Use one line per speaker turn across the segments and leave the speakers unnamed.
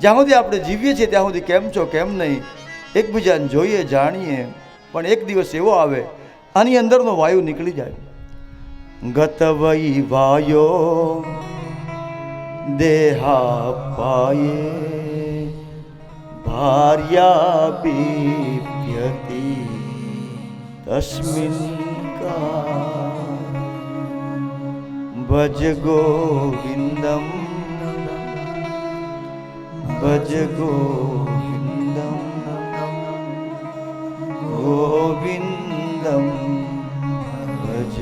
જ્યાં સુધી આપણે જીવીએ છીએ ત્યાં સુધી કેમ છો, કેમ નહીં, એકબીજાને જોઈએ, જાણીએ, પણ એક દિવસ એવો આવે, આની અંદરનો વાયુ નીકળી જાય. ગત વૈ વાયો, દેહા પાયે, ભાર્યા બીપ્યતિ તસ્મિન કા, ભજ ગોવિંદમ ભજ ગોવિંદમ ગોવિંદમ ભજ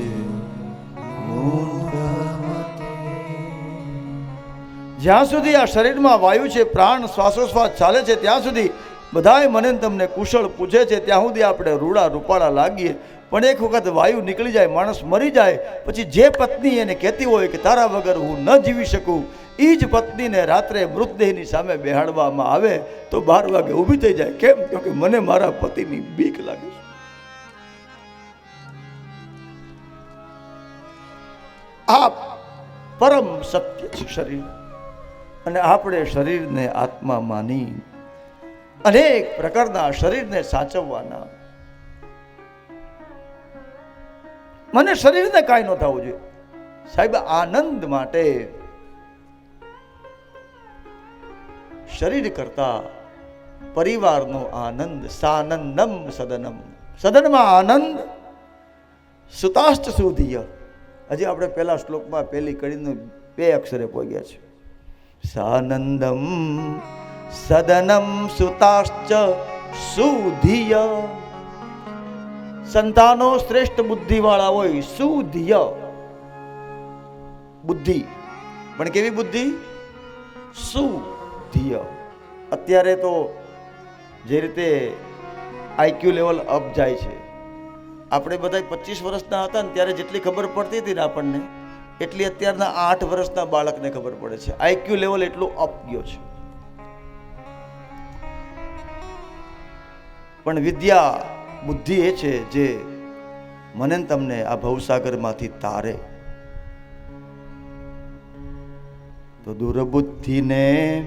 જ્યાં સુધી આ શરીરમાં વાયુ છે, પ્રાણ શ્વાસોશ્વાસ ચાલે છે, ત્યાં સુધી બધાય મને તમને કુશળ પૂછે છે, ત્યાં સુધી આપણે રૂડા રૂપાળા લાગીએ. પણ એક વખત વાયુ નીકળી જાય, માણસ મરી જાય, પછી જે પત્ની એને કહેતી હોય કે તારા વગર હું ન જીવી શકું એ જ પત્નીને રાત્રે મૃતદેહની સામે બેહાડવામાં આવે તો બાર વાગે ઊભી થઈ જાય. કેમ? કે મને મારા પતિની બીક લાગે છે. આ પરમ સત્ય છે શરીર. અને આપણે શરીરને આત્મા માની અનેક પ્રકારના શરીરને સાચવવાના. મને શરીરને કાંઈ ન થવું જોઈએ. સાહેબ, આનંદ માટે શરીર કરતા પરિવારનો આનંદ સાનંદમ સદનમ. સદનમાં આનંદ સુતાષ્ટ સુધીય. હજી આપણે પહેલા શ્લોકમાં પહેલી કડીનું બે અક્ષરે પહોંચ્યા છે. સાનંદમ સદનમ સુતાશ્ચ સુધીય. સંતાનો શ્રેષ્ઠ બુદ્ધિવાળા હોય સુધીય. બુદ્ધિ. પણ કેવી બુદ્ધિ? સુધીય અત્યારે તો જે રીતે આઈક્યુ લેવલ અપ જાય છે. આપણે બધા પચીસ વર્ષના હતા ને ત્યારે જેટલી ખબર પડતી હતી ને આપણને, એટલી અત્યારના આઠ વર્ષના બાળકને ખબર પડે છે. આઈક્યુ લેવલ એટલું અપ ગયો છે. પણ વિદ્યા, બુદ્ધિ એ છે જે મને તમને આ ભવસાગરમાંથી તારે. તો દુર્બુદ્ધિને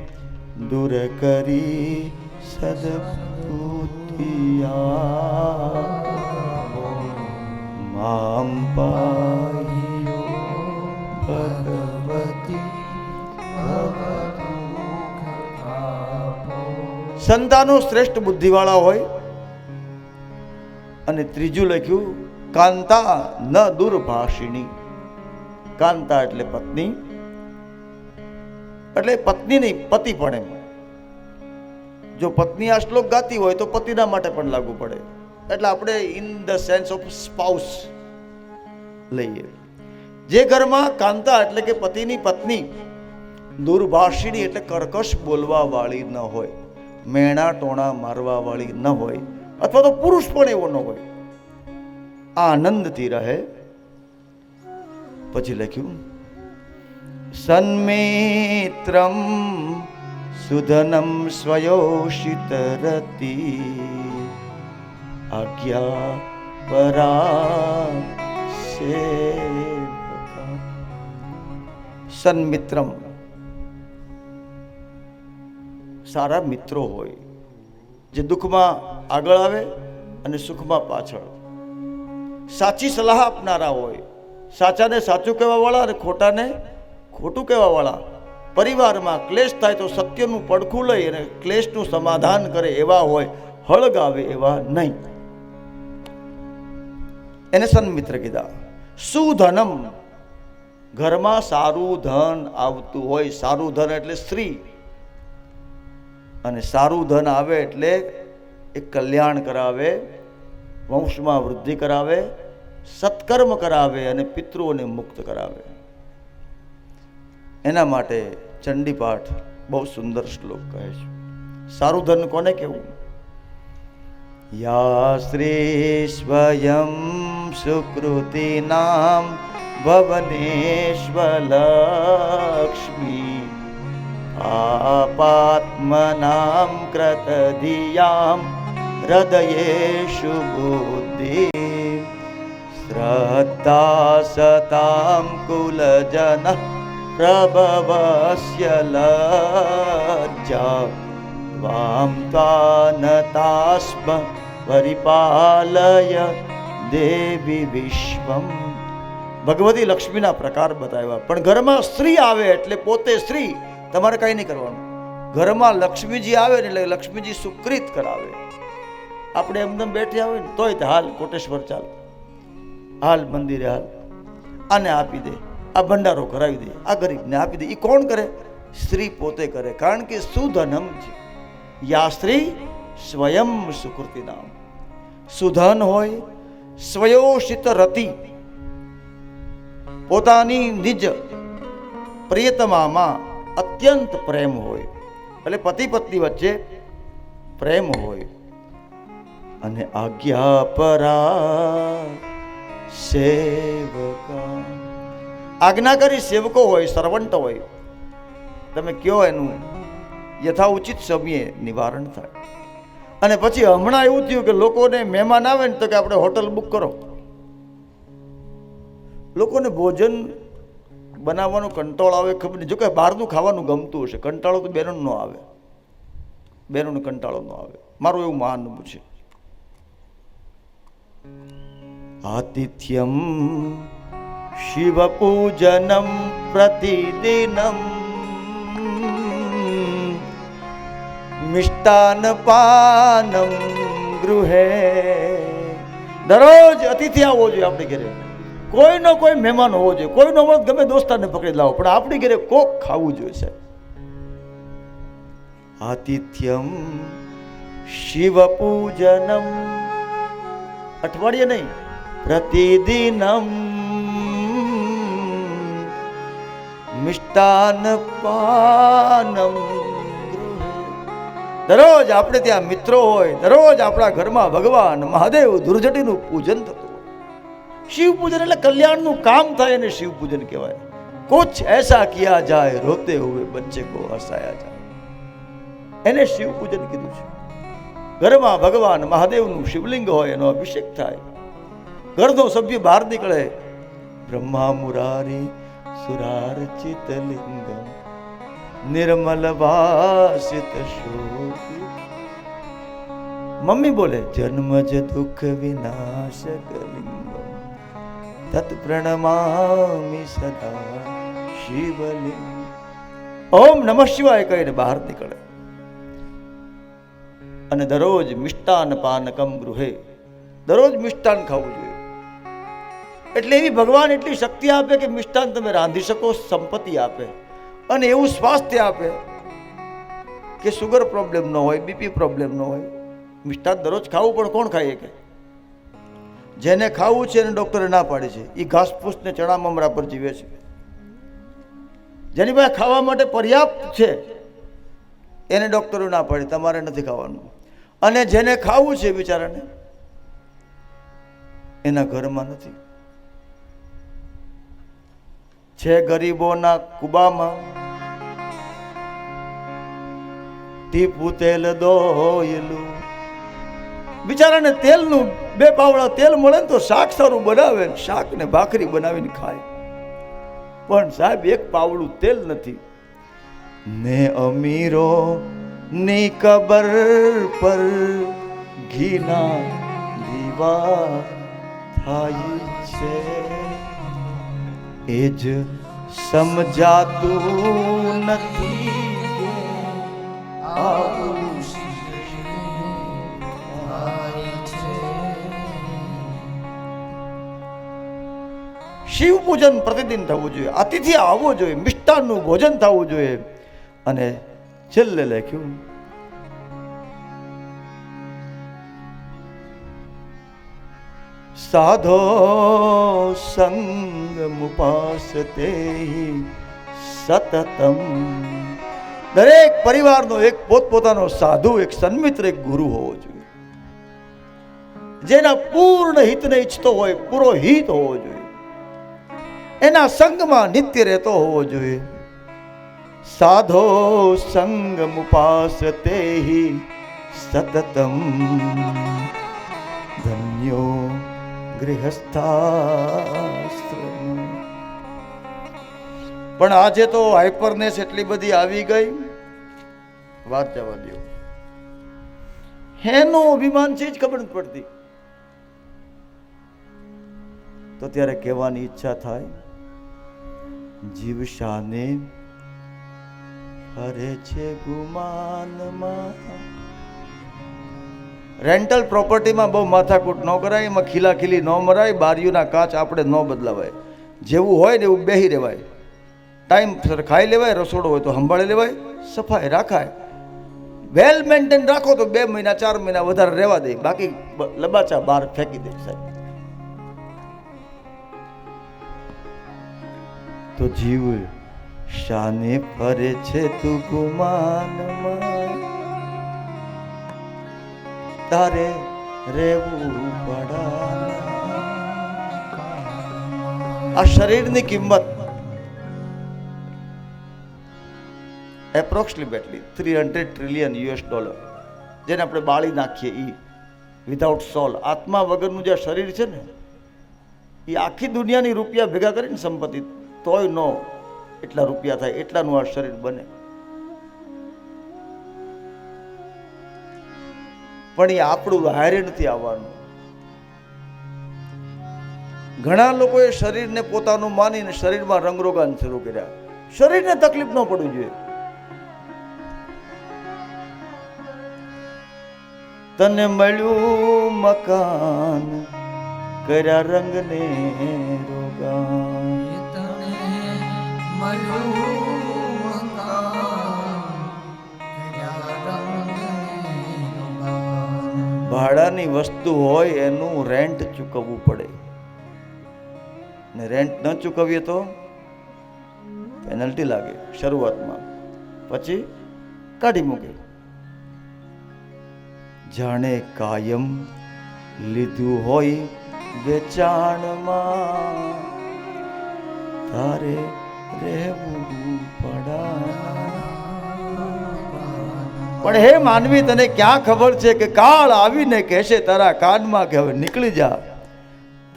દૂર કરી સદભૂતિયા મામ પાયો ભગવતી સંતાનો શ્રેષ્ઠ બુદ્ધિવાળા હોય અને ત્રીજું લખ્યું, કાંતા ન દુર્ભાષિણી. કાંતા એટલે પત્ની એટલે પત્ની નહીં, પતિ પણ એમ. જો પત્ની આ શ્લોક ગાતી હોય તો પતિના માટે પણ લાગુ પડે. એટલે આપણે in the sense of spouse લઈએ. જે ઘરમાં કાંતા એટલે કે પતિની પત્ની દુર્ભાષિણી એટલે કર્કશ બોલવા વાળી ન હોય, મેણા ટોણા મારવા વાળી ન હોય, અથવા તો પુરુષ પણ એવો ન હોય. આનંદથી રહે. પછી લખ્યું સન્મિત્રમ સુધનમ સ્વયોષિતરતી આજ્ઞા પરા. સન્મિત્રમ સારા મિત્રો હોય જે દુઃખમાં આગળ આવે અને સુખમાં પાછળ સાચી સલાહ આપનારા હોય સાચાને સાચું કહેવાવાળા અને ખોટાને ખોટું કહેવાવાળા. પરિવારમાં ક્લેશ થાય તો સત્યનું પડખું લઈ અને ક્લેશનું સમાધાન કરે એવા હોય, હળગાવે એવા નહીં. એને સન્મિત્ર કીધા સુધનમ ઘરમાં સારું ધન આવતું હોય, સારું ધન એટલે સ્ત્રી. અને સારું ધન આવે એટલે એ કલ્યાણ કરાવે, વંશમાં વૃદ્ધિ કરાવે, સત્કર્મ કરાવે અને પિતૃઓને મુક્ત કરાવે. એના માટે ચંડીપાઠ બહુ સુંદર શ્લોક કહે છે. સારું ધન કોને કેવું યા શ્રી સ્વયં સુકૃતિનામ ભવનેશ્વલક્ષ્મી. આપાત્મનામ ક્રતધિયામ હૃદયેશુ બુદ્ધિ. શ્રદ્ધા સતામ કુલજન પ્રભવસ્ય लज्जा। त्वां વામ પરિપાલય દેવી વિશ્વમ ભગવતી લક્ષ્મીના પ્રકાર બતાવ્યા પણ ઘરમાં સ્ત્રી આવે એટલે પોતે સ્ત્રી તમારે કંઈ નહીં કરવાનું ઘરમાં લક્ષ્મીજી આવે ને એટલે લક્ષ્મીજી સુકૃત કરાવે આપણે એમને બેઠ્યા હોય ને તોય હાલ કોટેશ્વર ચાલ હાલ મંદિરે હાલ આને આપી દે આ ભંડારો કરાવી દે, આ ગરીબને આપી દે. એ કોણ કરે? સ્ત્રી પોતે કરે, કારણ કે સુધનમ છે. યા સ્ત્રી સ્વયં સુકૃતિ નામ. સુધન હોય સ્વયોષિત રતિ. પોતાની નિજ પ્રિયતમામાં અત્યંત પ્રેમ હોય. એટલે પતિ પત્ની વચ્ચે પ્રેમ હોય. અને આજ્ઞા પરા સેવકા આજ્ઞાકારી સેવકો હોય સર્વન્ટ હોય, તમે કયો એનું યથાઉચિત સમયે નિવારણ થાય. અને પછી હમણાં એવું થયું કે લોકોને મહેમાન આવે ને તો કે આપણે હોટલ બુક કરો. લોકોને ભોજન બનાવવાનો કંટાળો આવે, ખબર નહીં. જો કે બહારનું ખાવાનું ગમતું હશે. કંટાળો તો બેરોને ન આવે. બેરણ કંટાળો ન આવે. મારું એવું મહાનુભવ છે. આતિથ્યમ શિવપૂજનમ પ્રતિદિનમ મિષ્ટાનપાનમ ગૃહે દરરોજ અતિથિ આવવો જોઈએ આપણે ઘરે। કોઈનો કોઈ મહેમાન હોવો જોઈએ, કોઈનો મળત ગમે દોસ્તારને પકડી લાવો, પણ આપણી ઘરે કોક ખાવું જોઈએ છે આતિથ્યમ શિવ પૂજનમ અઠવાડિયે નહીં, પ્રતિદિનમ મિષ્ટાન પાનમ દરરોજ આપણે ત્યાં મિત્રો હોય, દરરોજ આપણા ઘરમાં ભગવાન મહાદેવ દુર્જટીનું પૂજન થતું હોય. શિવ પૂજન એટલે કલ્યાણનું કામ થાય અને શિવ પૂજન કહેવાય. કુછ એસા કિયા જાય, રોતે હુએ બચ્ચે કો હસાયા જાય. એને શિવ પૂજન કીધું છે. ઘરમાં ભગવાન મહાદેવનું શિવલિંગ હોય, એનો અભિષેક થાય. ઘરનો સભ્ય બહાર નીકળે. બ્રહ્મા મુરારી વાસિત શોભિત મમ્મી બોલે જન્મજ દુઃખ વિનાશક લિંગમ તત પ્રણમામિ સદા શિવલિંગ ઓમ નમઃ શિવાય કહીને બહાર નીકળે અને દરરોજ મિષ્ટાન પાનકમ ગૃહે, દરરોજ મિષ્ટાન ખાવું જોઈએ. એટલે એવી ભગવાન એટલી શક્તિ આપે કે મિષ્ટાન તમે રાંધી શકો, સંપત્તિ આપે અને એવું સ્વાસ્થ્ય આપે કે સુગર પ્રોબ્લેમ ન હોય બીપી પ્રોબ્લેમ ન હોય. મિષ્ટાન દરરોજ ખાવું પણ કોણ ખાઈએ કે જેને ખાવું છે એને ડૉક્ટરે ના પાડી છે. એ ઘાસફૂસને ચણા મમરા પર જીવે છે. જેની પાસે ખાવા માટે પર્યાપ્ત છે, એને ડૉક્ટરો ના પાડે. તમારે નથી ખાવાનું. અને જેને ખાવું છે બિચારાને, એના ઘરમાં નથી. છે ગરીબોના કુબામાં? ટીપુ તેલ દોયલું. બિચારાને તેલનું બે પાવડા તેલ મળે ને તો શાક સારું બનાવે ને શાક ને ભાખરી બનાવીને ખાય. પણ સાહેબ, એક પાવડું તેલ નથી. ને અમીરો ની કબર પર ઘીના દીવા થાય છે. એ જ સમજાતું નથી શિવ પૂજન પ્રતિદિન થવું જોઈએ, અતિથિ આવવો જોઈએ મિષ્ટાનનું ભોજન થવું જોઈએ અને છેલ્લે લખ્યું, સાધો સંગમુપાસતે સતતમ. દરેક પરિવારનો એક પોતપોતાનો સાધુ, એક સન્મિત્ર, એક ગુરુ હોવો જોઈએ. જેના પૂર્ણ હિતને ઈચ્છતો હોય, પૂરો હિત હોવો જોઈએ. એના સંગમાં નિત્ય રહેતો હોવો જોઈએ. સાધો સંગમુપાસતે સતતમ. ધન્યો ગૃહસ્થાશ્રમ. પણ આજે તો હાઇપરનેસ એટલી બધી આવી ગઈ. વાત જવા દો હેનું અભિમાન છે જ ખબર નથી પડતી. તો ત્યારે કહેવાની ઈચ્છા થાય જીવ શાને ફરે છે ગુમાનમાં. રેન્ટલ પ્રોપર્ટીમાં બહુ માથાકૂટ ન કરાય, એમાં ખીલાખીલી ન મરાય, બારીઓના કાચ આપણે ન બદલાવાય. જેવું હોય ને એવું બેહી રહેવાય. ટાઈમ ખાઈ લેવાય, રસોડો હોય તો સંભાળી લેવાય, સફાઈ રાખાય. વેલ મેન્ટેન રાખો તો બે મહિના, ચાર મહિના વધારે રહેવા દે. બાકી લબાચા બહાર ફેંકી દે સાહેબ. તો જીવ શાને ફરે છે તું ગુમાનમાં. તારે રહેવું પડા. આ શરીરની કિંમત approximately three hundred trillion US dollar જેને આપણે બાળી નાખીએ એ વિધાઉટ સોલ આત્મા વગરનું જે શરીર છે ને એ આખી દુનિયાની રૂપિયા ભેગા કરીને સંપત્તિ. તોય નો એટલા રૂપિયા થાય, એટલાનું આ શરીર બને. પણ એ આપણું હારે નથી આવવાનું. ઘણા લોકોએ શરીરને પોતાનું માનીને શરીરમાં રંગરોગાન શરૂ કર્યા. શરીરને તકલીફ ન પડવી જોઈએ. તને મળ્યું મકાન કર્યા રંગને ભાડાની વસ્તુ હોય એનું રેન્ટ ચૂકવવું પડે. ને રેન્ટ ન ચૂકવીએ તો પેનલ્ટી લાગે શરૂઆતમાં. પછી કાઢી મૂકે. જાણે કાયમ લીધું હોય વેચાણમાં તારે રહેવું પડા. પણ હે માનવી, તને ક્યાં ખબર છે કે કાળ આવીને કહેશે તારા કાનમાં કે હવે નીકળી જા?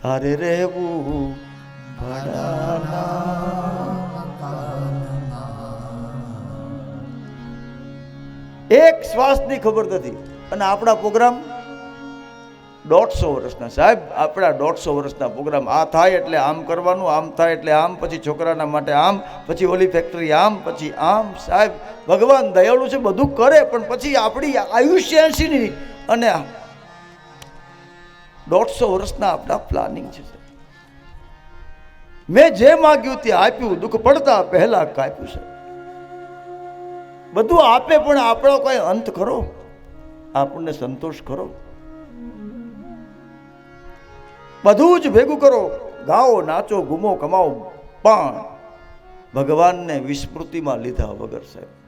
તારે રહેવું ભાડાના. એક શ્વાસની ખબર નથી. અને આપણા પ્રોગ્રામ દોઢસો વર્ષના. સાહેબ, આપણા દોઢસો વર્ષના પ્રોગ્રામ આ થાય એટલે આમ કરવાનું, આમ થાય એટલે આમ, પછી છોકરાના માટે આમ, પછી ઓલી ફેક્ટરી આમ, પછી આમ. સાહેબ, ભગવાન દયાળુ છે, બધું કરે, પણ પછી આપણી આયુષ્ય એંશીની અને દોઢસો વર્ષના આપણા પ્લાનિંગ છે. મેં જે માગ્યું તે આપ્યું, દુઃખ પડતા પહેલા કાપ્યું છે બધું આપે, પણ આપણો કોઈ અંત ખરો? આપણને સંતોષ કરો. બધું જ ભેગું કરો. ગાઓ, નાચો, ગુમો, કમાઓ. પણ ભગવાનને વિસ્મૃતિમાં લીધા વગર સાહેબ